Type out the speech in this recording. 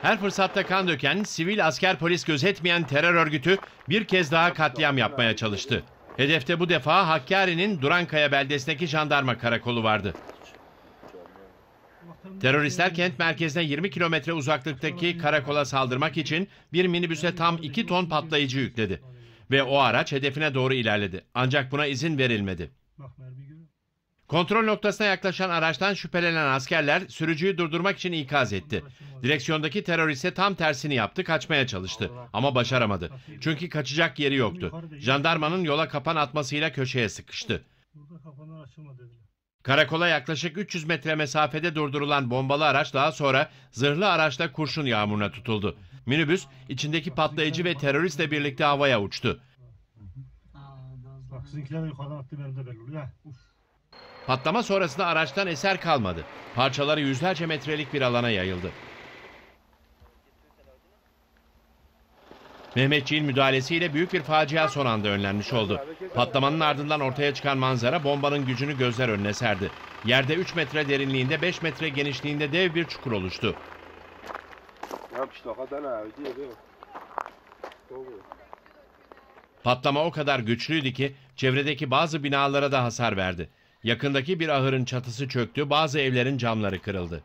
Her fırsatta kan döken, sivil asker polis gözetmeyen terör örgütü bir kez daha katliam yapmaya çalıştı. Hedefte bu defa Hakkari'nin Durankaya beldesindeki jandarma karakolu vardı. Teröristler kent merkezine 20 kilometre uzaklıktaki karakola saldırmak için bir minibüse tam 2 ton patlayıcı yükledi. Ve o araç hedefine doğru ilerledi. Ancak buna izin verilmedi. Kontrol noktasına yaklaşan araçtan şüphelenen askerler sürücüyü durdurmak için ikaz etti. Direksiyondaki terörist ise tam tersini yaptı, kaçmaya çalıştı. Ama başaramadı. Çünkü kaçacak yeri yoktu. Jandarmanın yola kapan atmasıyla köşeye sıkıştı. Karakola yaklaşık 300 metre mesafede durdurulan bombalı araç daha sonra zırhlı araçla kurşun yağmuruna tutuldu. Minibüs içindeki patlayıcı ve teröristle birlikte havaya uçtu. Bak sizinkiler yukarıdan attı benim de belli oluyor. Patlama sonrasında araçtan eser kalmadı. Parçaları yüzlerce metrelik bir alana yayıldı. Mehmetçiğin müdahalesiyle büyük bir facia son anda önlenmiş oldu. Patlamanın ardından ortaya çıkan manzara bombanın gücünü gözler önüne serdi. Yerde 3 metre derinliğinde 5 metre genişliğinde dev bir çukur oluştu. Patlama o kadar güçlüydü ki çevredeki bazı binalara da hasar verdi. Yakındaki bir ahırın çatısı çöktü, bazı evlerin camları kırıldı.